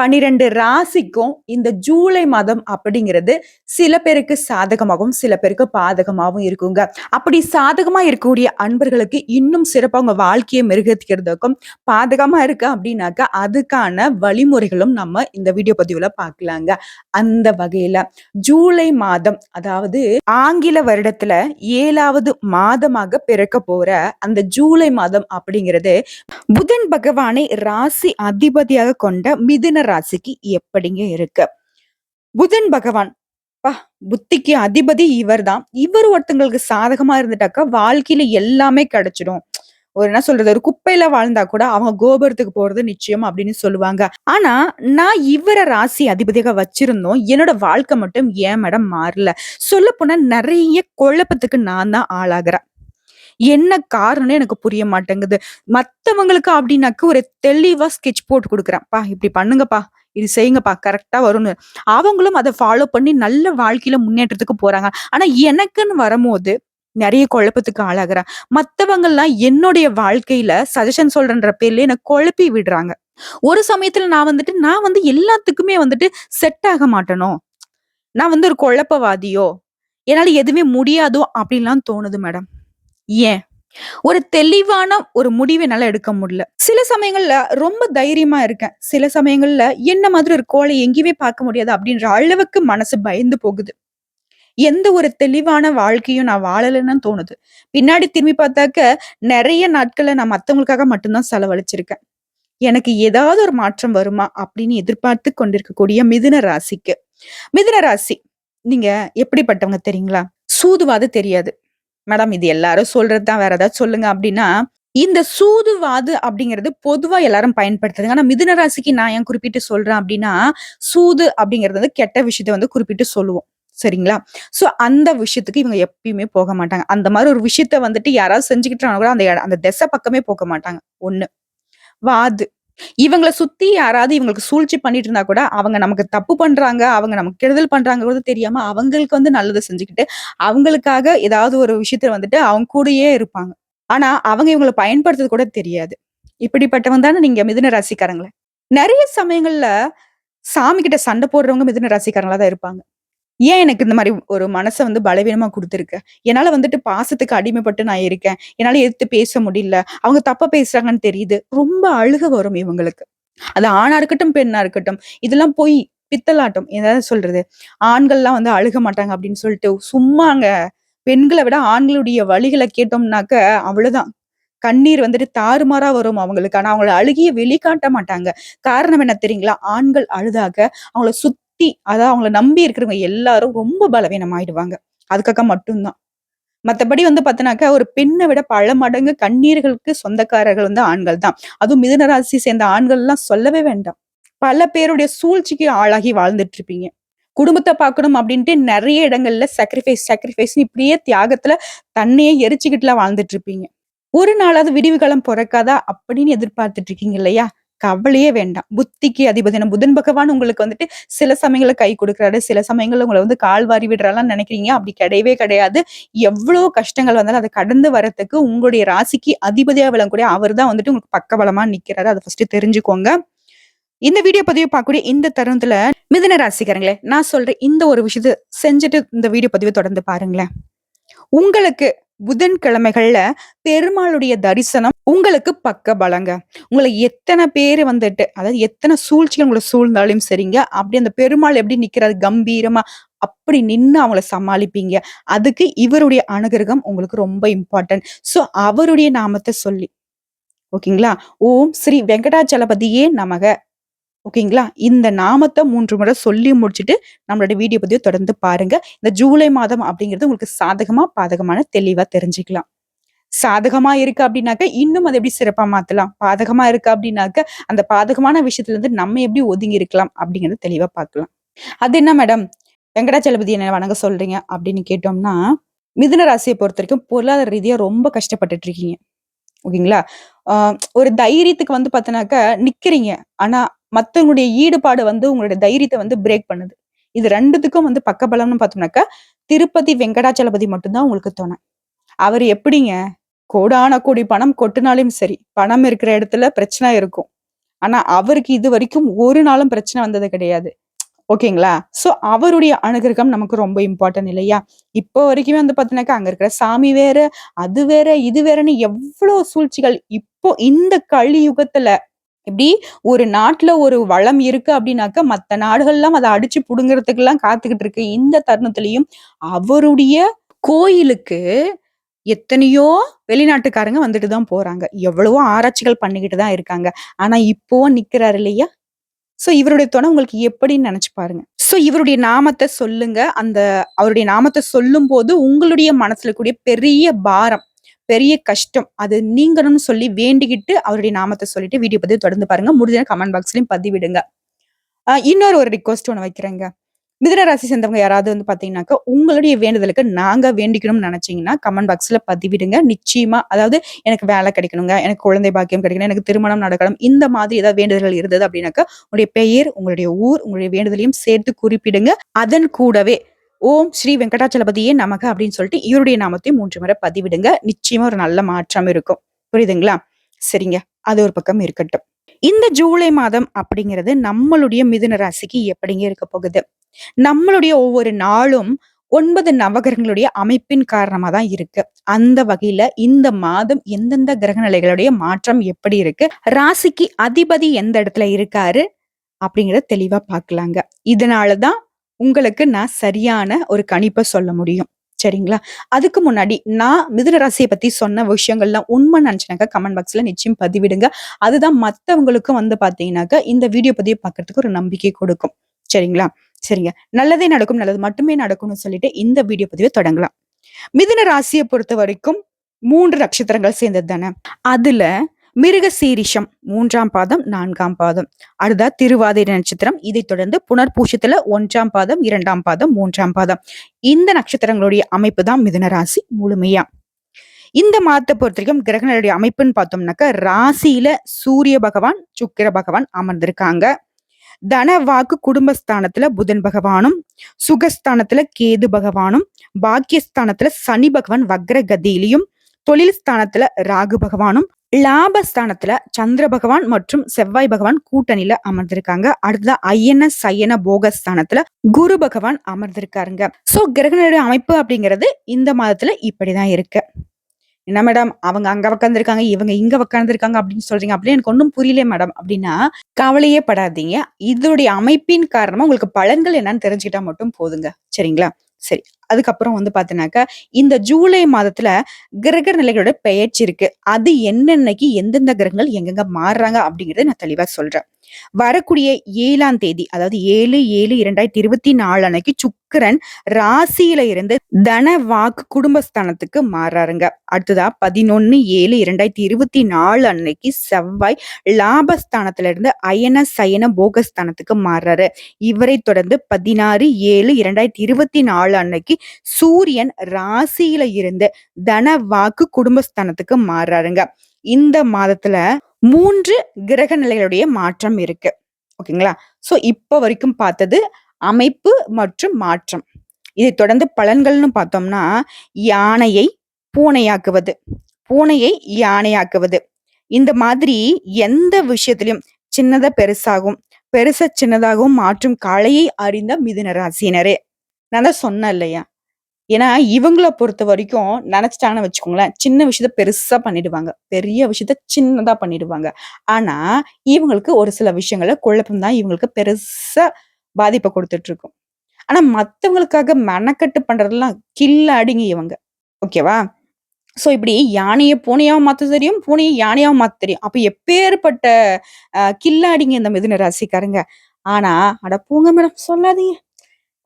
பனிரெண்டு ராசிக்கும் இந்த ஜூலை மாதம் அப்படிங்கிறது சில பேருக்கு சாதகமாகவும் சில பேருக்கு பாதகமாகவும் இருக்குங்க. அப்படி சாதகமா இருக்கக்கூடிய அன்பர்களுக்கு இன்னும் சிறப்பாக உங்க வாழ்க்கையை மெருகத்திக்கிறதுக்கும் பாதகமா இருக்கு அப்படின்னாக்கா அதுக்கான வழிமுறைகளும் நம்ம இந்த வீடியோ பதிவுல பார்க்கலாங்க. அந்த வகையில ஜூலை மாதம் அதாவது ஆங்கில வருடத்துல ஏழாவது மாதமாக பிறக்க போற அந்த ஜூலை மாதம் அப்படிங்கிறது புதன் பகவானை ராசி அதிபதியாக கொண்ட மிதுன ராசிக்கு எப்படிங்க இருக்கு? புதன் பகவான். பா புத்திக்கு அதிபதி இவர் தான் இவர் ஒருத்தங்களுக்கு சாதகமா இருந்துட்டாக்கா வாழ்க்கையில எல்லாமே கிடைச்சிடும். ஒரு என்ன சொல்றது? ஒரு குப்பையில வாழ்ந்தா கூட அவங்க கோபுரத்துக்கு போறது நிச்சயம் அப்படின்னு சொல்லுவாங்க. ஆனா நான் இவரை ராசி அதிபதியாக வச்சிருந்தோம். என்னோட வாழ்க்கை மட்டும் ஏன் மேடம் மாறல? சொல்ல போனா நிறைய குழப்பத்துக்கு நான் தான் ஆளாகிறேன். என்ன காரணம்னு எனக்கு புரிய மாட்டேங்குது. மத்தவங்களுக்கு அப்படின்னாக்க ஒரு தெளிவா ஸ்கெட்ச் போட்டு கொடுக்குறேன்ப்பா இப்படி பண்ணுங்கப்பா. இது செய்யுங்கப்பா. கரெக்டா வரும்னு. அவங்களும் அதை ஃபாலோ பண்ணி நல்ல வாழ்க்கையில முன்னேற்றத்துக்கு போறாங்க. ஆனா எனக்குன்னு வரும்போது நிறைய குழப்பத்துக்கு ஆளாகிறேன். மற்றவங்கள்லாம் என்னுடைய வாழ்க்கையில சஜஷன் சொல்றன்ற பேர்ல என்னை குழப்பி விடுறாங்க. ஒரு சமயத்துல நான் வந்துட்டு நான் வந்து எல்லாத்துக்குமே வந்துட்டு செட் ஆக மாட்டேனோ? நான் வந்து ஒரு குழப்பவாதியோ? என்னால எதுவுமே முடியாதோ? அப்படின்லாம் தோணுது மேடம் ஏன்? ஒரு தெளிவான ஒரு முடிவை என்னால எடுக்க முடியல. சில சமயங்கள்ல ரொம்ப தைரியமா இருக்கேன். சில சமயங்கள்ல என்ன மாதிரி ஒரு கோலை எங்கேயுமே பார்க்க முடியாது அப்படின்ற அளவுக்கு மனசு பயந்து போகுது. எந்த ஒரு தெளிவான வாழ்க்கையும் நான் வாழலைன்னு தோணுது. பின்னாடி திரும்பி பார்த்தாக்க நிறைய நாட்களை நான் மத்தவங்களுக்காக மட்டும்தான் செலவழிச்சிருக்கேன். எனக்கு ஏதாவது ஒரு மாற்றம் வருமா அப்படின்னு எதிர்பார்த்து கொண்டிருக்கக்கூடிய மிதுன ராசிக்கு. மிதுன ராசி நீங்க எப்படிப்பட்டவங்க தெரியுங்களா? சூதுவாது தெரியாது. மேடம் இது எல்லாரும் சொல்றது தான் வேற ஏதாவது சொல்லுங்க. அப்படின்னா இந்த சூதுவாது அப்படிங்கிறது பொதுவா எல்லாரும் பயன்படுத்துறாங்க. ஆனா மிதுன ராசிக்கு நான் ஏன் குறிப்பிட்டு சொல்றேன் அப்படின்னா சூது அப்படிங்கிறது வந்து கெட்ட விஷயத்த வந்து குறிப்பிட்டு சொல்லுவோம். சரிங்களா? சோ அந்த விஷயத்துக்கு இவங்க எப்பயுமே போக மாட்டாங்க. அந்த மாதிரி ஒரு விஷயத்த வந்துட்டு யாராவது செஞ்சுக்கிட்டாங்க கூட அந்த அந்த திசை பக்கமே போக மாட்டாங்க. ஒண்ணு. வாது. இவங்கள சுத்தி யாராவது இவங்களுக்கு சூழ்ச்சி பண்ணிட்டு இருந்தா கூட, அவங்க நமக்கு தப்பு பண்றாங்க, அவங்க நமக்கு கெடுதல் பண்றாங்கறது தெரியாம, அவங்களுக்கு வந்து நல்லது செஞ்சுக்கிட்டு, அவங்களுக்காக ஏதாவது ஒரு விஷயத்துல வந்துட்டு அவங்க கூடயே இருப்பாங்க. ஆனா, அவங்க இவங்கள பயன்படுத்துறது கூட தெரியாது. இப்படிப்பட்டவங்க தானே நீங்க மிதுன ராசிக்காரங்கள. நிறைய சமயங்கள்ல சாமி கிட்ட சண்டை போடுறவங்க மிதுன ராசிக்காரங்களா தான் இருப்பாங்க. ஏன் எனக்கு இந்த மாதிரி ஒரு மனசை வந்து பலவீனமா கொடுத்துருக்கு என்னால வந்துட்டு பாசத்துக்கு அடிமைப்பட்டு நான் இருக்கேன். என்னால எடுத்து பேச முடியல. அவங்க தப்பா பேசுறாங்கன்னு தெரியுது. ரொம்ப அழுக வரும் இவங்களுக்கு. அது ஆணா இருக்கட்டும், பெண்ணா இருக்கட்டும். இதெல்லாம் போய் பித்தலாட்டம். ஏதாவது சொல்றது. ஆண்கள்லாம் வந்து அழுக மாட்டாங்க அப்படின்னு சொல்லிட்டு சும்மாங்க. பெண்களை விட ஆண்களுடைய வழிகளை கேட்டோம்னாக்க அவ்வளவுதான். கண்ணீர் வந்துட்டு தாறுமாறா வரும் அவங்களுக்கு. ஆனா அவங்கள அழுகிய வெளிக்காட்ட மாட்டாங்க. காரணம் என்ன தெரியுங்களா? ஆண்கள் அழுதாக அவங்கள சுத்தி அதாவது அவங்கள நம்பி இருக்கிறவங்க எல்லாரும் ரொம்ப பலவீனம் ஆயிடுவாங்க அதுக்காக மட்டும் தான். மத்தபடி வந்து பார்த்தனாக்கா, ஒரு பெண்ணை விட பல மடங்கு கண்ணீர்களுக்கு சொந்தக்காரர்கள் வந்து ஆண்கள் தான். அதுவும் மிதுனராசி சேர்ந்த ஆண்கள்லாம் சொல்லவே வேண்டாம். பல பேருடைய சூழ்ச்சிக்கு ஆளாகி வாழ்ந்துட்டு இருப்பீங்க. குடும்பத்தை பார்க்கணும் அப்படின்ட்டு நிறைய இடங்கள்ல சாக்ரிஃபைஸ் சாக்ரிஃபைஸ் இப்படியே தியாகத்துல தன்னையே எரிச்சுக்கிட்டுலாம் வாழ்ந்துட்டு இருப்பீங்க. ஒரு நாளாவது விடிவு காலம் அப்படின்னு எதிர்பார்த்துட்டு இருக்கீங்க இல்லையா? கவலையே வேண்டாம். புத்திக்கு அதிபதியான புதன் பகவான் உங்களுக்கு வந்துட்டு சில சமயங்களை கை கொடுக்குறாரு சில சமயங்கள்ல உங்களை வந்து கால் வாரி விடுறாலாம் நினைக்கிறீங்க அப்படி கிடையவே கிடையாது. எவ்வளோ கஷ்டங்கள் வந்தாலும் அதை கடந்து வரத்துக்கு உங்களுடைய ராசிக்கு அதிபதியா விளங்கக்கூடிய அவர் தான் வந்துட்டு உங்களுக்கு பக்கபலமா நிக்கிறாரு. அதை ஃபர்ஸ்ட்டு தெரிஞ்சுக்கோங்க. இந்த வீடியோ பதிவு பார்க்கக்கூடிய இந்த தருணத்துல மிதன ராசிக்காரங்களே, நான் சொல்ற இந்த ஒரு விஷயத்த செஞ்சுட்டு இந்த வீடியோ பதிவை தொடர்ந்து பாருங்களேன். உங்களுக்கு புதன்கிழமைகள்ல பெருமாளுடைய தரிசனம் உங்களுக்கு பக்க பலங்க உங்களை எத்தனை பேர் வந்துட்டு அதாவது எத்தனை சூழ்ச்சிகள் உங்களை சூழ்ந்தாலும் சரிங்க, அப்படி அந்த பெருமாள் எப்படி நிக்கிறாரு கம்பீரமா, அப்படி நின்னு அவங்கள சமாளிப்பீங்க. அதுக்கு இவருடைய அனுகிரகம் உங்களுக்கு ரொம்ப இம்பார்ட்டன்ட். ஸோ அவருடைய நாமத்தை சொல்லி ஓகேங்களா? ஓம் ஸ்ரீ வெங்கடாச்சலபதியே நமக. ஓகேங்களா? இந்த நாமத்தை மூன்று முறை சொல்லி முடிச்சுட்டு நம்மளோட வீடியோ பதிவ தொடர்ந்து பாருங்க. இந்த ஜூலை மாதம் அப்படிங்கிறது உங்களுக்கு சாதகமா, பாதகமான தெளிவா தெரிஞ்சுக்கலாம். சாதகமா இருக்கு அப்படின்னாக்க, இன்னும் அதை எப்படி சிறப்பா மாத்தலாம்? பாதகமா இருக்கு அப்படின்னாக்க, அந்த பாதகமான விஷயத்துல இருந்து நம்ம எப்படி ஒதுங்கி இருக்கலாம்? அப்படிங்கறத தெளிவா பார்க்கலாம். அது என்ன மேடம்? வெங்கடாச்சலபதி என்ன வணங்க சொல்றீங்க? அப்படின்னு கேட்டோம்னா, மிதுன பொறுத்த வரைக்கும் பொருளாதார ரீதியா ரொம்ப கஷ்டப்பட்டுட்டு இருக்கீங்க. ஓகேங்களா? ஒரு தைரியத்துக்கு வந்து பார்த்தனாக்க நிக்கிறீங்க. ஆனா மத்தவங்களுடைய ஈடுபாடு வந்து உங்களுடைய தைரியத்தை வந்து பிரேக் பண்ணுது. இது ரெண்டுத்துக்கும் வந்து பக்கபலம்னு பார்த்தோம்னாக்கா, திருப்பதி வெங்கடாச்சலபதி மட்டும்தான் உங்களுக்கு துணை. அவர் எப்படிங்க? கோடான கோடி பணம் கொட்டினாலும் சரி, பணம் இருக்கிற இடத்துல பிரச்சனை இருக்கும். ஆனா அவருக்கு இது வரைக்கும் ஒரு நாளும் பிரச்சனை வந்தது கிடையாது. ஓகேங்களா? ஸோ அவருடைய அனுகிரகம் நமக்கு ரொம்ப இம்பார்ட்டன்ட் இல்லையா? இப்போ வரைக்குமே வந்து பார்த்தீங்கன்னாக்கா, அங்கே இருக்கிற சாமி வேற, அது வேற, இது வேறன்னு எவ்வளோ சூழ்ச்சிகள். இப்போ இந்த கலியுகத்துல இப்படி ஒரு நாட்டுல ஒரு வளம் இருக்கு அப்படின்னாக்க, மற்ற நாடுகள்லாம் அதை அடிச்சு புடுங்குறதுக்குலாம் காத்துக்கிட்டு இருக்கு. இந்த தருணத்திலையும் அவருடைய கோயிலுக்கு எத்தனையோ வெளிநாட்டுக்காரங்க வந்துட்டு தான் போறாங்க. எவ்வளவோ ஆராய்ச்சிகள் பண்ணிக்கிட்டு தான் இருக்காங்க. ஆனா இப்போ நிக்கிறாரு இல்லையா? ஸோ இவருடைய துணை உங்களுக்கு எப்படின்னு நினைச்சு பாருங்க. ஸோ இவருடைய நாமத்தை சொல்லுங்க. அந்த அவருடைய நாமத்த சொல்லும்போது உங்களுடைய மனசுல கூடிய பெரிய பாரம், பெரிய கஷ்டம் அது நீங்கணும்னு சொல்லி வேண்டிக்கிட்டு அவருடைய நாமத்தை சொல்லிட்டு வீடியோ பதிவு தொடர்ந்து பாருங்க. முடிஞ்ச கமெண்ட் பாக்ஸ்லயும் பதிவிடுங்க. இன்னொரு ஒரு ரிக்வஸ்ட் ஒன்று வைக்கிறேங்க. மிதுன ராசி சேர்ந்தவங்க யாராவது வந்து பாத்தீங்கன்னாக்கா உங்களுடைய வேண்டுதலுக்கு நாங்க வேண்டிக்கணும்னு நினைச்சீங்கன்னா கமெண்ட் பாக்ஸ்ல பதிவிடுங்க. நிச்சயமா அதாவது எனக்கு வேலை கிடைக்கணுங்க, எனக்கு குழந்தை பாக்கியம் கிடைக்கணும், எனக்கு திருமணம் நடக்கணும். இந்த மாதிரி ஏதாவது வேண்டுதல்கள் இருந்தது அப்படின்னாக்கா, உங்களுடைய பெயர், உங்களுடைய ஊர், உங்களுடைய வேண்டுதலையும் சேர்த்து குறிப்பிடுங்க. அதன் கூடவே ஓம் ஸ்ரீ வெங்கடாச்சலபதியே நமக்கு அப்படின்னு சொல்லிட்டு இவருடைய நாமத்தையும் மூன்று முறை பதிவிடுங்க. நிச்சயமா ஒரு நல்ல மாற்றம் இருக்கும். புரியுதுங்களா? சரிங்க. அது ஒரு பக்கம் இருக்கட்டும். இந்த ஜூலை மாதம் அப்படிங்கிறது நம்மளுடைய மிதுன ராசிக்கு எப்படிங்க இருக்க போகுது? நம்மளுடைய ஒவ்வொரு நாளும் ஒன்பது நவகிரகங்களுடைய அமைப்பின் காரணமா தான் இருக்கு. அந்த வகையில இந்த மாதம் எந்தெந்த கிரக நிலைகளுடைய மாற்றம் எப்படி இருக்கு? ராசிக்கு அதிபதி எந்த இடத்துல இருக்காரு? அப்படிங்கிறத தெளிவா பார்க்கலாங்க. இதனால தான் உங்களுக்கு நான் சரியான ஒரு கணிப்பை சொல்ல முடியும். சரிங்களா? அதுக்கு முன்னாடி நான் மிதுன ராசியை பத்தி சொன்ன விஷயங்கள்லாம் உண்மை நெனச்சேனாக்கா, கமெண்ட் பாக்ஸ்ல நிச்சயம் பதிவிடுங்க. அதுதான் மத்தவங்களுக்கும் வந்து பாத்தீங்கன்னாக்கா இந்த வீடியோ பதிவு பார்க்கறதுக்கு ஒரு நம்பிக்கை கொடுக்கும். சரிங்களா? சரிங்க. நல்லதே நடக்கும், நல்லது மட்டுமே நடக்கும்னு சொல்லிட்டு இந்த வீடியோ பதிவை தொடங்கலாம். மிதுன ராசியை பொறுத்த வரைக்கும் மூன்று நட்சத்திரங்கள் சேர்ந்தது தானே. அதுல மிருகசீரிஷம் மூன்றாம் பாதம், நான்காம் பாதம். அடுத்த திருவாதிரை நட்சத்திரம். இதைத் தொடர்ந்து புனர்பூஷத்துல ஒன்றாம் பாதம், இரண்டாம் பாதம், மூன்றாம் பாதம். இந்த நட்சத்திரங்களுடைய அமைப்பு தான் மிதுன ராசி முழுமையா. இந்த மாதத்தை பொறுத்தவரைக்கும் கிரகங்களுடைய அமைப்புன்னு பார்த்தோம்னாக்கா ராசியில சூரிய பகவான் சுக்கிர பகவான் அமர்ந்திருக்காங்க தன வாக்கு குடும்பஸ்தானத்துல புதன் பகவானும் சுகஸ்தானத்துல கேது பகவானும் பாக்கியஸ்தானத்துல சனி பகவான் வக்ரகதியிலையும் தொழில் ஸ்தானத்துல ராகு பகவானும் லாபஸ்தானத்துல சந்திர பகவான் மற்றும் செவ்வாய் பகவான் கூட்டணியில அமர்ந்திருக்காங்க. அடுத்ததா ஐயன சயன போகஸ்தானத்துல குரு பகவான் அமர்ந்திருக்காருங்க. சோ கிரகங்களுடைய அமைப்பு அப்படிங்கிறது இந்த மாதத்துல இப்படிதான் இருக்கு. என்ன மேடம் அவங்க அங்க உட்காந்துருக்காங்க இவங்க இங்க உட்காந்துருக்காங்க அப்படின்னு சொல்றீங்க. அப்படின்னு எனக்கு ஒன்றும் புரியல மேடம் அப்படின்னா கவலையே படாதீங்க. இதோடைய அமைப்பின் காரணமா உங்களுக்கு பலன்கள் என்னன்னு தெரிஞ்சுக்கிட்டா மட்டும் போதுங்க. சரிங்களா? சரி. அதுக்கப்புறம் வந்து பாத்தீங்கன்னாக்கா இந்த ஜூலை மாதத்துல கிரக நிலைகளோட பெயர்ச்சி இருக்கு. அது என்னென்னக்கு எந்தெந்த கிரகங்கள் எங்கெங்க மாறுறாங்க அப்படிங்கறத நான் தெளிவா சொல்றேன். வரக்கூடிய ஏழாம் தேதி அதாவது ஏழு ஏழு இரண்டாயிரத்தி இருபத்தி நாலு அன்னைக்கு சுக்கரன் ராசியில இருந்து தன வாக்கு குடும்பஸ்தானத்துக்கு மாறாருங்க. அடுத்ததா பதினொன்னு ஏழு இரண்டாயிரத்தி இருபத்தி நாலு அன்னைக்கு செவ்வாய் லாபஸ்தானத்துல இருந்து அயன சயன போகஸ்தானத்துக்கு மாறுறாரு இவரை தொடர்ந்து பதினாறு ஏழு இரண்டாயிரத்தி இருபத்தி நாலு அன்னைக்கு சூரியன் ராசியில இருந்து தன வாக்கு குடும்பஸ்தானத்துக்கு மாறுறாருங்க இந்த மாதத்துல மூன்று கிரக நிலைகளுடைய மாற்றம் இருக்கு. ஓகேங்களா? ஸோ இப்போ வரைக்கும் பார்த்தது அமைப்பு மற்றும் மாற்றம். இதை தொடர்ந்து பலன்கள்னு பார்த்தோம்னா யானையை பூனையாக்குவது பூனையை யானையாக்குவது. இந்த மாதிரி எந்த விஷயத்திலையும் சின்னதா பெருசாகும் பெருச சின்னதாகவும் மாற்றும் கலையை அறிந்த மிதுன ராசினரே நான் தான் சொன்னேன் இல்லையா? ஏன்னா இவங்கள பொறுத்த வரைக்கும் நினைச்சிட்டாங்கன்னு வச்சுக்கோங்களேன் சின்ன விஷயத்த பெருசா பண்ணிடுவாங்க. பெரிய விஷயத்த சின்னதா பண்ணிடுவாங்க. ஆனா இவங்களுக்கு ஒரு சில விஷயங்கள குழப்பம் தான் இவங்களுக்கு பெருசா பாதிப்பை கொடுத்துட்டு இருக்கும் ஆனா மத்தவங்களுக்காக மெனக்கட்டு பண்றதெல்லாம் கில்ல அடிங்க இவங்க. ஓகேவா? சோ இப்படி யானையை பூனையாவும் மாத்த தெரியும் பூனையை யானையாவும் மாத்த தெரியும். அப்ப எப்பேற்பட்ட கில்லாடிங்க இந்த மிதுன ராசிக்காரங்க. ஆனா அட போங்க மேடம் சொல்லாதீங்க.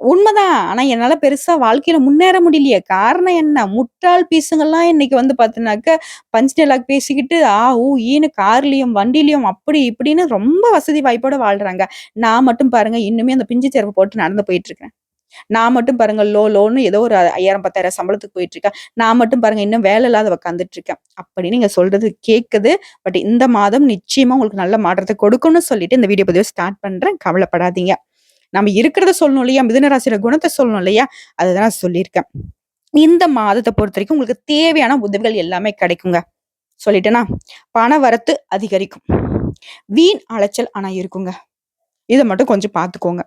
உண்மைதான். ஆனா என்னால பெருசா வாழ்க்கையில முன்னேற முடியலையே. காரணம் என்ன? முட்டாள் பீசுங்கள்லாம் இன்னைக்கு வந்து பாத்தீங்கன்னாக்க, பஞ்ச் டயலாக் பேசிக்கிட்டு, ஆ, ஊ, ஈனு கார்லயும், வண்டிலயும் அப்படி இப்படின்னு ரொம்ப வசதி வாய்ப்போட வாழ்றாங்க. நான் மட்டும் பாருங்க, இன்னுமே அந்த பிஞ்சு செருப்பு போட்டு நடந்து போயிட்டு இருக்கேன் நான் மட்டும் பாருங்க, லோ லோன்னு ஏதோ ஒரு 5000, 10,000 சம்பளத்துக்கு போயிட்டுருக்கேன். நான் மட்டும் பாருங்க, இன்னும் வேலை இல்லாத உக்காந்துட்டு இருக்கேன். அப்படின்னு நீங்க சொல்றது கேட்குது. பட் இந்த மாதம் நிச்சயமா உங்களுக்கு நல்ல மாற்றத்தை கொடுக்கணும்னு சொல்லிட்டு இந்த வீடியோ பதிவை ஸ்டார்ட் பண்றேன். கவலைப்படாதீங்க. நம்ம இருக்கிறத சொல்லணும் இல்லையா? மிதுனராசியோட குணத்தை சொல்லணும் இல்லையா? அதுதான் நான் சொல்லியிருக்கேன். இந்த மாதத்தை பொறுத்த வரைக்கும் உங்களுக்கு தேவையான உதவிகள் எல்லாமே கிடைக்குங்க. சொல்லிட்டேனா? பண வரத்து அதிகரிக்கும். வீண் அலைச்சல் ஆனா இருக்குங்க. இதை மட்டும் கொஞ்சம் பார்த்துக்கோங்க.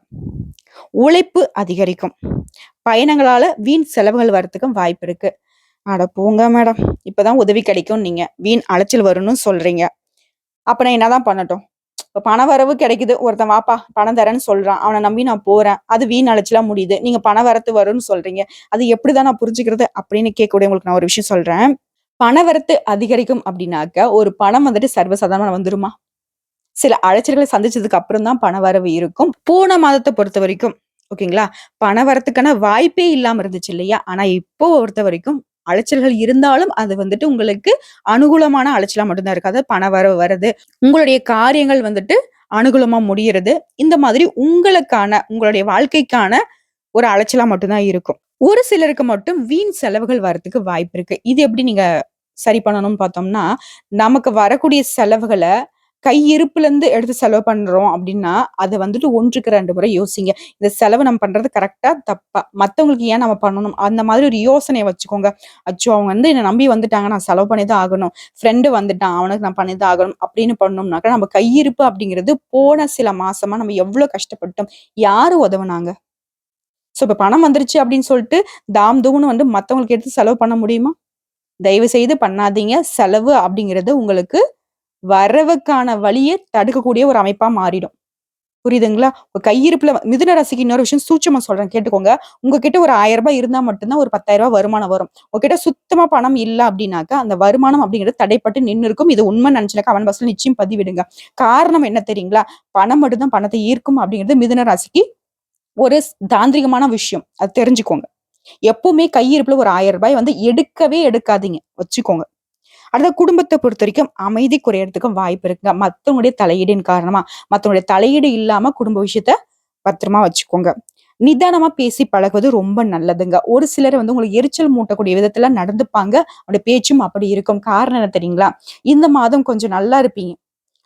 உழைப்பு அதிகரிக்கும். பயணங்களால வீண் செலவுகள் வரத்துக்கும் வாய்ப்பு இருக்கு. அட போங்க மேடம். இப்பதான் உதவி கிடைக்கும் நீங்க வீண் அலைச்சல் வரும்னு சொல்றீங்க. அப்ப நான் என்னதான் பண்ணட்டும்? இப்ப பண வரவு கிடைக்குது. ஒருத்தன் வாப்பா பணம் தரேன்னு சொல்றான். அவன நம்பி நான் போறேன். அது வீண் அழைச்சலாம் முடியுது. நீங்க பண வரத்து வரும்னு சொல்றீங்க. அது எப்படிதான் நான் புரிஞ்சுக்கிறது? அப்படின்னு கேட்கக்கூடிய உங்களுக்கு நான் ஒரு விஷயம் சொல்றேன். பண வரத்து அதிகரிக்கும் அப்படின்னாக்க, ஒரு பணம் வந்துட்டு சர்வசாதாரணமா வந்துருமா? சில அழைச்சல்களை சந்திச்சதுக்கு அப்புறம் தான் பண வரவு இருக்கும். மாதத்தை பொறுத்த வரைக்கும் ஓகேங்களா? பண வரத்துக்கான வாய்ப்பே இல்லாம இருந்துச்சு இல்லையா? ஆனா இப்போ பொறுத்த வரைக்கும் அலைச்சல்கள் இருந்தாலும் அது வந்துட்டு உங்களுக்கு அனுகூலமான அலைச்சலாக மட்டும்தான் இருக்காது அதாவது பண வரவு வருது. உங்களுடைய காரியங்கள் வந்துட்டு அனுகூலமாக முடியறது. இந்த மாதிரி உங்களுக்கான, உங்களுடைய வாழ்க்கைக்கான ஒரு அலைச்சலாக மட்டும்தான் இருக்கும். ஒரு சிலருக்கு மட்டும் வீண் செலவுகள் வரதுக்கு வாய்ப்பு இருக்கு. இது எப்படி நீங்க சரி பண்ணணும்னு பார்த்தோம்னா, நமக்கு வரக்கூடிய செலவுகளை கையிருப்புலேருந்து எடுத்து செலவு பண்ணுறோம் அப்படின்னா, அதை வந்துட்டு 1க்கு 2 முறை யோசிங்க. இந்த செலவு நம்ம பண்ணுறது கரெக்டாக தப்பா? மற்றவங்களுக்கு ஏன் நம்ம பண்ணணும்? அந்த மாதிரி ஒரு யோசனையை வச்சுக்கோங்க. அச்சோ! அவங்க வந்து என்னை நம்பி வந்துட்டாங்க. நான் செலவு பண்ணி தான் ஆகணும். ஃப்ரெண்டு வந்துட்டான். அவனுக்கு நான் பண்ணி தான் ஆகணும். அப்படின்னு பண்ணோம்னாக்கா நம்ம கையிருப்பு அப்படிங்கிறது போன சில மாசமாக நம்ம எவ்வளோ கஷ்டப்பட்டோம். யார் உதவுனாங்க? ஸோ இப்போ பணம் வந்துருச்சு அப்படின்னு சொல்லிட்டு, தாம் தூம்னு வந்து மற்றவங்களுக்கு எடுத்து செலவு பண்ண முடியுமா? தயவு செய்து பண்ணாதீங்க. செலவு அப்படிங்கிறது உங்களுக்கு வரவுக்கான வழியை தடுக்கக்கூடிய ஒரு அமைப்பா மாறிடும். புரியுதுங்களா? உங்க கையிருப்புல மிதுன ராசிக்கு இன்னொரு விஷயம் சூட்சமா சொல்றேன் கேட்டுக்கோங்க. உங்ககிட்ட ஒரு ஆயிரம் ரூபாய் இருந்தா மட்டும்தான் ஒரு பத்தாயிரம் ரூபாய் வருமானம் வரும். உங்ககிட்ட சுத்தமா பணம் இல்ல அப்படின்னாக்கா அந்த வருமானம் அப்படிங்கிறது தடைப்பட்டு நின்று இருக்கும். இது உண்மை நினைச்சுனாக்கா கமெண்ட் பாக்ஸ்ல நிச்சயம் பதிவிடுங்க. காரணம் என்ன தெரியுங்களா? பணம் மட்டும்தான் பணத்தை ஈர்க்கும் அப்படிங்கிறது மிதுன ராசிக்கு ஒரு தாந்திரிகமான விஷயம். அது தெரிஞ்சுக்கோங்க. எப்பவுமே கையிருப்புல ஒரு ஆயிரம் ரூபாய் வந்து எடுக்கவே எடுக்காதீங்க. வச்சுக்கோங்க. அடுத்த குடும்பத்தை பொறுத்த வரைக்கும் அமைதி குறையறதுக்கும் வாய்ப்பு இருக்குங்க. மற்றவங்களுடைய தலையீடின் காரணமா. மற்றவங்களுடைய தலையீடு இல்லாம குடும்ப விஷயத்த பத்திரமா வச்சுக்கோங்க. நிதானமா பேசி பழகுவது ரொம்ப நல்லதுங்க. ஒரு சிலர் வந்து உங்களுக்கு எரிச்சல் மூட்டக்கூடிய விதத்துல நடந்துப்பாங்க. அவங்களுடைய பேச்சும் அப்படி இருக்கும். காரணம் என்ன தெரியுங்களா? இந்த மாதம் கொஞ்சம் நல்லா இருப்பீங்க.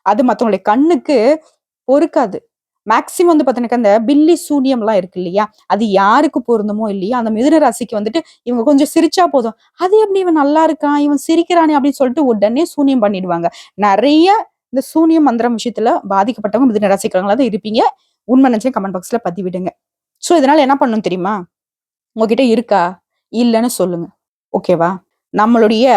அது மத்தவங்களுடைய கண்ணுக்கு பொறுக்காது. மேக்சிமம் வந்து பார்த்தீங்கன்னாக்கா, அந்த பில்லி சூனியம்லாம் இருக்கு இல்லையா? அது யாருக்கு பொருந்தமோ இல்லையா அந்த மிதுன ராசிக்கு வந்துட்டு இவங்க கொஞ்சம் சிரிச்சா போதும். "அது எப்படி இவன் நல்லா இருக்கான், இவன் சிரிக்கிறானே" அப்படின்னு சொல்லிட்டு உடனே சூனியம் பண்ணிடுவாங்க. நிறைய இந்த சூனியம் மந்திரம் விஷயத்துல பாதிக்கப்பட்டவங்க மிதுன ராசிக்கிறவங்களா தான் இருப்பீங்க. உண்மை நினைச்சு கமெண்ட் பாக்ஸ்ல பதிவிடுங்க. ஸோ இதனால என்ன பண்ணணும் தெரியுமா? உங்ககிட்ட இருக்கா? இல்லைன்னு சொல்லுங்க. ஓகேவா? நம்மளுடைய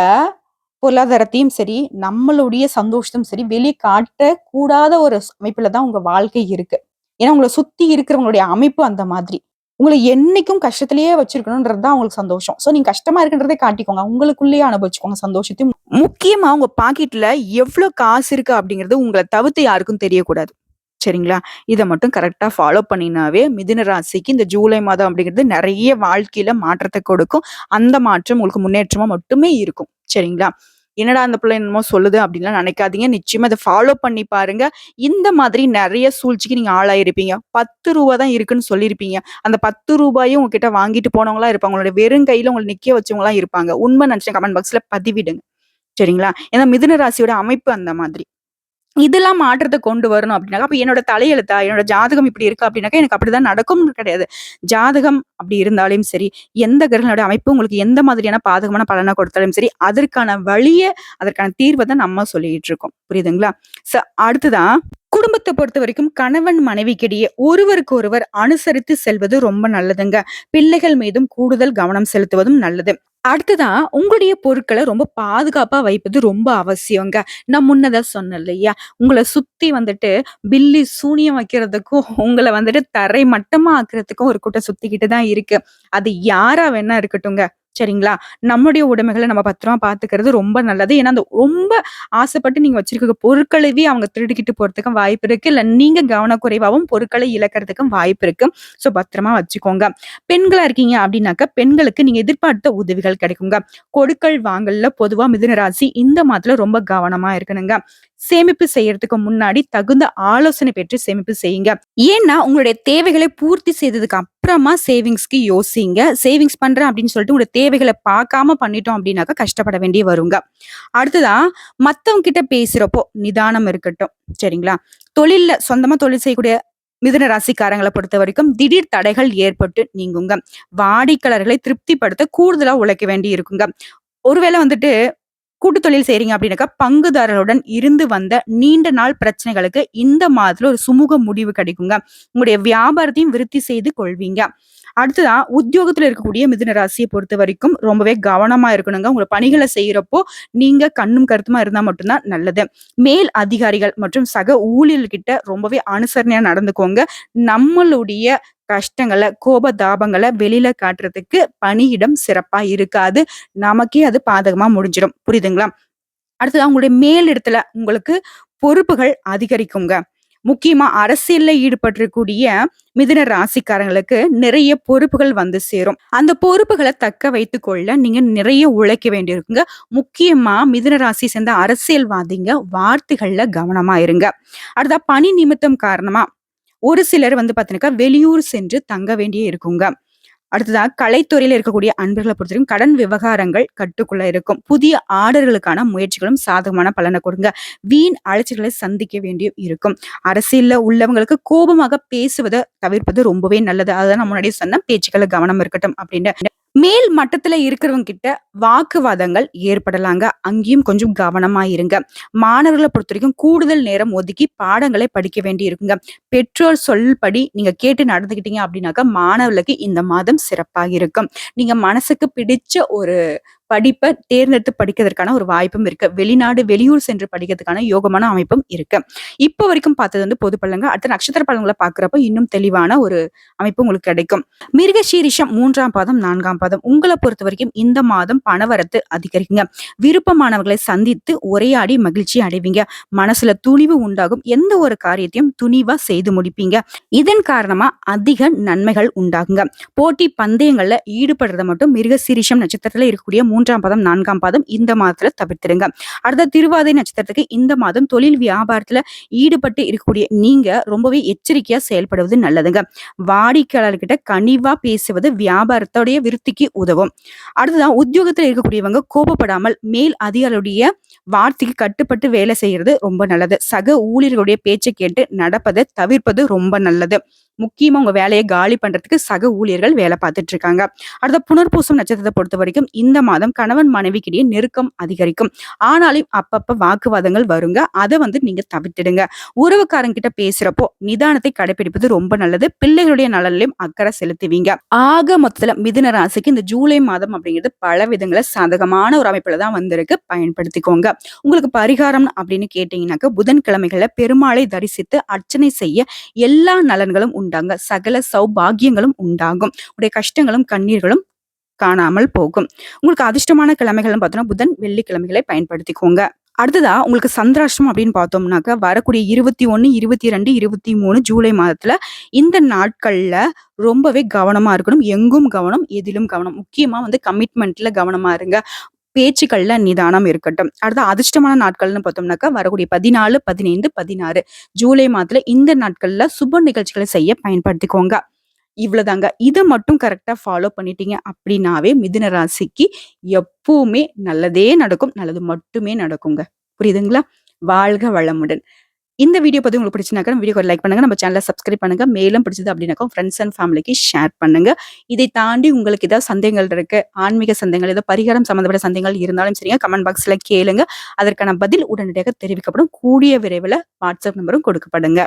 பொருளாதாரத்தையும் சரி, நம்மளுடைய சந்தோஷத்தையும் சரி, வெளிய காட்டக்கூடாத ஒரு அமைப்புல தான் உங்க வாழ்க்கை இருக்கு. ஏன்னா, உங்களை சுத்தி இருக்கிறவங்களுடைய அமைப்பு அந்த மாதிரி. உங்களை என்னைக்கும் கஷ்டத்திலேயே வச்சிருக்கணும்ன்றது தான் அவங்களுக்கு சந்தோஷம். ஸோ நீங்க கஷ்டமா இருக்குன்றதே காட்டிக்கோங்க. உங்களுக்குள்ளேயே அனுபவிச்சுக்கோங்க சந்தோஷத்தையும். முக்கியமா உங்க பாக்கெட்ல எவ்வளவு காசு இருக்கு அப்படிங்கிறது உங்களை தவிர்த்து யாருக்கும் தெரியக்கூடாது. சரிங்களா? இதை மட்டும் கரெக்டாக ஃபாலோ பண்ணினாவே மிதுன ராசிக்கு இந்த ஜூலை மாதம் அப்படிங்கிறது நிறைய வாழ்க்கையில மாற்றத்தை கொடுக்கும். அந்த மாற்றம் உங்களுக்கு முன்னேற்றமா மட்டுமே இருக்கும். சரிங்களா? என்னடா அந்த பிள்ளை என்னமோ சொல்லுது அப்படின்லாம் நினைக்காதீங்க. நிச்சயமா அதை ஃபாலோ பண்ணி பாருங்க. இந்த மாதிரி நிறைய சூழ்ச்சிக்கு நீங்க ஆளாயிருப்பீங்க. பத்து ரூபா தான் இருக்குன்னு சொல்லியிருப்பீங்க. அந்த பத்து ரூபாயும் உங்ககிட்ட வாங்கிட்டு போனவங்களா இருப்பாங்க. உங்களோட வெறும் கையில உங்களை நிக்க வச்சவங்களா இருப்பாங்க. உண்மை நினைச்சா கமெண்ட் பாக்ஸ்ல பதிவிடுங்க. சரிங்களா? ஏன்னா மிதுன ராசியோட அமைப்பு அந்த மாதிரி. இதெல்லாம் மாற்றத்தை கொண்டு வரணும் அப்படின்னாக்கா, அப்ப என்னோட தலையெழுத்தா, என்னோட ஜாதகம் இப்படி இருக்கு அப்படின்னாக்கா, எனக்கு அப்படிதான் நடக்கும் கிடையாது. ஜாதகம் அப்படி இருந்தாலும் சரி, எந்த கிரகங்களோட அமைப்பு உங்களுக்கு எந்த மாதிரியான பாதகமான பலனை கொடுத்தாலும் சரி, அதற்கான வழியை அதற்கான தீர்வை தான் நம்ம சொல்லிட்டு இருக்கோம். புரியுதுங்களா? சோ அடுத்ததாக குடும்பத்தை பொறுத்த வரைக்கும் கணவன் மனைவிக்கிடையே ஒருவருக்கு ஒருவர் அனுசரித்து செல்வது ரொம்ப நல்லதுங்க. பிள்ளைகள் மீதும் கூடுதல் கவனம் செலுத்துவதும் நல்லது. அடுத்ததா உங்களுடைய பொருட்களை ரொம்ப பாதுகாப்பா வைப்பது ரொம்ப அவசியங்க. நான் முன்னதா சொன்னேன் இல்லையா? உங்களை சுத்தி வந்துட்டு பில்லி சூனியம் வைக்கிறதுக்கும், உங்களை வந்துட்டு தரை மட்டமா ஆக்குறதுக்கும் ஒரு கூட்டம் சுத்திக்கிட்டு தான் இருக்கு. அது யாரா வேணா இருக்கட்டுங்க. சரிங்களா? நம்முடைய உடைமைகளை நம்ம பத்திரமா பாத்துக்கிறது ரொம்ப நல்லது. ஏன்னா, அந்த ரொம்ப ஆசைப்பட்டு நீங்க வச்சிருக்க பொருட்களவே அவங்க திருடிக்கிட்டு போறதுக்கும் வாய்ப்பு இருக்கு. இல்ல நீங்க கவனக்குறைவாகவும் பொருட்களை இழக்கிறதுக்கும் வாய்ப்பு இருக்கு. ஸோ பத்திரமா வச்சுக்கோங்க. பெண்களா இருக்கீங்க அப்படின்னாக்க, பெண்களுக்கு நீங்க எதிர்பார்த்த உதவிகள் கிடைக்குங்க. கொடுக்கல் வாங்கல்ல பொதுவா மிதுன ராசி இந்த மாதத்துல ரொம்ப கவனமா இருக்கணுங்க. சேமிப்பு செய்யறதுக்கு முன்னாடி தகுந்த ஆலோசனை பெற்று சேமிப்பு செய்யுங்க. ஏன்னா, உங்களுடைய தேவைகளை பூர்த்தி செய்ததுக்கு அப்புறமா சேவிங்ஸ்க்கு யோசிங்க. சேவிங்ஸ் பண்றேன் அப்படின்னு சொல்லிட்டு உங்களுடைய தேவைகளை பார்க்காம பண்ணிட்டோம் அப்படின்னாக்கா கஷ்டப்பட வேண்டிய வருங்க. அடுத்ததா மத்தவங்க கிட்ட பேசுறப்போ நிதானம் இருக்கட்டும். சரிங்களா? தொழில்ல சொந்தமா தொழில் செய்யக்கூடிய மிதுன பொறுத்த வரைக்கும் திடீர் தடைகள் ஏற்பட்டு நீங்குங்க. வாடிக்கையாளர்களை திருப்திப்படுத்த கூடுதலா உழைக்க வேண்டி இருக்குங்க. ஒருவேளை வந்துட்டு கூட்டு தொழில் செய்றீங்க அப்படின்னாக்கா, பங்குதாரர்களுடன் இருந்து வந்த நீண்ட நாள் பிரச்சனைகளுக்கு இந்த மாதத்துல ஒரு சுமூக முடிவு கிடைக்குங்க. உங்களுடைய வியாபாரத்தையும் விருத்தி செய்து கொள்வீங்க. அடுத்ததா உத்தியோகத்துல இருக்கக்கூடிய மிதுன பொறுத்த வரைக்கும் ரொம்பவே கவனமா இருக்கணுங்க. உங்க பணிகளை செய்யறப்போ நீங்க கண்ணும் கருத்துமா இருந்தா மட்டும்தான் நல்லது. மேல் அதிகாரிகள் மற்றும் சக ஊழியர்கிட்ட ரொம்பவே அனுசரணையா நடந்துக்கோங்க. நம்மளுடைய கஷ்டங்களை கோப தாபங்களை வெளியில காட்டுறதுக்கு பணியிடம் சிறப்பா இருக்காது. நமக்கே அது பாதகமா முடிஞ்சிடும் புரியுதுங்களா? அடுத்தது அவங்களுடைய மேல் இடத்துல உங்களுக்கு பொறுப்புகள் அதிகரிக்குங்க. முக்கியமா அரசியல்ல ஈடுபட்டிருக்கூடிய மிதுன ராசிக்காரங்களுக்கு நிறைய பொறுப்புகள் வந்து சேரும். அந்த பொறுப்புகளை தக்க வைத்து கொள்ள நீங்க நிறைய உழைக்க வேண்டியிருக்குங்க. முக்கியமா மிதுன ராசி சேர்ந்த அரசியல்வாதிங்க வார்த்தைகள்ல கவனமா இருங்க. அடுத்த பணி நிமித்தம் காரணமா ஒரு சிலர் வந்து பார்த்தீங்கன்னாக்கா, வெளியூர் சென்று தங்க வேண்டிய இருக்குங்க. அடுத்ததா கலைத்துறையில் இருக்கக்கூடிய அன்பர்களை பொறுத்தவரைக்கும் கடன் விவகாரங்கள் கட்டுக்குள்ள இருக்கும். புதிய ஆர்டர்களுக்கான முயற்சிகளும் சாதகமான பலனை கொடுங்க. வீண் அலைச்சல்களை சந்திக்க வேண்டியும் இருக்கும். அரசியல்ல உள்ளவங்களுக்கு கோபமாக பேசுவதை தவிர்ப்பது ரொம்பவே நல்லது. அதுதான் நான் முன்னாடியே சொன்னேன். பேச்சுக்கள்ல கவனம் இருக்கட்டும் அப்படின்னு. மேல் மட்டத்துல இருக்கிறவங்க கிட்ட வாக்குவாதங்கள் ஏற்படலாங்க. அங்கேயும் கொஞ்சம் கவனமா இருங்க. மாணவர்களை பொறுத்த வரைக்கும் கூடுதல் நேரம் ஒதுக்கி பாடங்களை படிக்க வேண்டி இருக்குங்க. பெற்றோர் சொல்படி நீங்க கேட்டு நடந்துக்கிட்டீங்க அப்படின்னாக்கா, மாணவர்களுக்கு இந்த மாதம் சிறப்பாக இருக்கும். நீங்க மனசுக்கு பிடிச்ச ஒரு படிப்பை தேர்ந்தெடுத்து படிக்கிறதுக்கான ஒரு வாய்ப்பும் இருக்கு. வெளிநாடு, வெளியூர் சென்று படிக்கிறதுக்கான யோகமான அமைப்பும் இருக்கு. இப்ப வரைக்கும் பார்த்தது வந்து பொது பள்ளங்க அடுத்த நட்சத்திர பழங்களை பார்க்குறப்ப இன்னும் தெளிவான ஒரு அமைப்பு உங்களுக்கு கிடைக்கும். மிருகசீரிஷம் மூன்றாம் பாதம், நான்காம் பாதம் உங்கள பொறுத்தவரைக்கும் இந்த மாதம் பணவரத்து அதிகரிக்குங்க. விருப்பமானவர்களை சந்தித்து உரையாடி மகிழ்ச்சி அடைவீங்க. மனசுல துணிவு உண்டாகும். எந்த ஒரு காரியத்தையும் துணிவா செய்து முடிப்பீங்க. இதன் காரணமா அதிக நன்மைகள் உண்டாகுங்க. போட்டி பந்தயங்கள்ல ஈடுபடுறத மட்டும் மிருகசீரிஷம் நட்சத்திரத்துல இருக்கக்கூடிய மூன்றாம் பாதம் நான்காம் பாதம் இந்த மாதத்துல தவிர்த்திருங்க. அடுத்த திருவாதிரை நட்சத்திரத்துக்கு இந்த மாதம் தொழில் வியாபாரத்துல ஈடுபட்டு இருக்கக்கூடிய நீங்க ரொம்பவே எச்சரிக்கையா செயல்படுவது நல்லதுங்க. வாடிக்கையாளர்கிட்ட கனிவா பேசுவது வியாபாரத்தோடைய விருத்திக்கு உதவும். அடுத்ததான் உத்தியோகத்தில் இருக்கக்கூடியவங்க கோபப்படாமல் மேல் அதிகாரியுடைய வார்த்தைக்கு கட்டுப்பட்டு வேலை செய்யறது ரொம்ப நல்லது. சக ஊழியர்களுடைய பேச்சை கேட்டு நடப்பதை தவிர்ப்பது ரொம்ப நல்லது. முக்கியமா உங்க வேலையை காலி பண்றதுக்கு சக ஊழியர்கள் வேலை பார்த்துட்டு இருக்காங்க அடுத்த புனர்பூசம் நட்சத்திரத்தை பொறுத்த வரைக்கும் இந்த மாதம் கணவன் மனைவிக்கிடையே நெருக்கம் அதிகரிக்கும். ஆனாலும் அப்பப்ப வாக்குவாதங்கள் வருங்க. அதை வந்து நீங்க தவிர்த்திடுங்க. உறவுக்காரங்க கிட்ட பேசுறப்போ நிதானத்தை கடைபிடிப்பது ரொம்ப நல்லது. பிள்ளைகளுடைய நலனிலையும் அக்கறை செலுத்துவீங்க. ஆக மொத்தத்துல மிதுன ராசிக்கு இந்த ஜூலை மாதம் அப்படிங்கிறது பல விதங்கள சாதகமான ஒரு அமைப்புல தான் வந்திருக்கு. பயன்படுத்திக்கோங்க. உங்களுக்கு பரிகாரம் அப்படின்னு கேட்டீங்கன்னாக்க புதன்கிழமைகளை பெருமாளை தரிசித்து அர்ச்சனை செய்ய எல்லா நலன்களும் உண்டாங்க. சகல சௌபாகியங்களும் உண்டாகும். உடைய கஷ்டங்களும் கண்ணீர்களும் காணாமல் போகும். உங்களுக்கு அதிர்ஷ்டமான கிழமைகள்னு பார்த்தோம்னா புதன் வெள்ளிக்கிழமைகளை பயன்படுத்திக்கோங்க. அடுத்ததா உங்களுக்கு சந்திராஷ்டம் அப்படின்னு பார்த்தோம்னாக்க வரக்கூடிய இருபத்தி ஒன்று இருபத்தி ரெண்டு இருபத்தி மூணு ஜூலை மாதத்துல இந்த நாட்கள்ல ரொம்பவே கவனமா இருக்கணும். எங்கும் கவனம் எதிலும் கவனம். முக்கியமா வந்து கமிட்மெண்ட்ல கவனமா இருங்க. பேச்சுக்கள்ல நிதானம் இருக்கட்டும். அடுத்த அதிர்ஷ்டமான நாட்கள்னு பார்த்தோம்னாக்கா வரக்கூடிய பதினாலு பதினைந்து பதினாறு ஜூலை மாதத்துல இந்த நாட்கள்ல சுப நிகழ்ச்சிகளை செய்ய பயன்படுத்திக்கோங்க. இவ்வளவுதாங்க. இதை மட்டும் கரெக்டாக ஃபாலோ பண்ணிட்டீங்க அப்படின்னாவே மிதுன ராசிக்கு எப்பவுமே நல்லதே நடக்கும். நல்லது மட்டுமே நடக்குங்க. புரியுதுங்களா? வாழ்க வளமுடன். இந்த வீடியோ பத்தி உங்களுக்கு பிடிச்சினாக்கா வீடியோ லைக் பண்ணுங்க. நம்ம சேனலை சப்ஸ்கிரைப் பண்ணுங்க. மேலும் பிடிச்சது அப்படின்னாக்கா ஃப்ரெண்ட்ஸ் அண்ட் ஃபேமிலிக்கு ஷேர் பண்ணுங்க. இதை தாண்டி உங்களுக்கு ஏதாவது சந்தேகங்கள் இருக்கு ஆன்மீக சந்தேகங்கள் ஏதோ பரிகாரம் சம்மந்தப்பட்ட சந்தேகங்கள் இருந்தாலும் சரிங்க கமெண்ட் பாக்ஸ்ல கேளுங்க. அதற்கான பதில் உடனடியாக தெரிவிக்கப்படும். கூடிய விரைவில் வாட்ஸ்அப் நம்பரும் கொடுக்கப்படுங்க.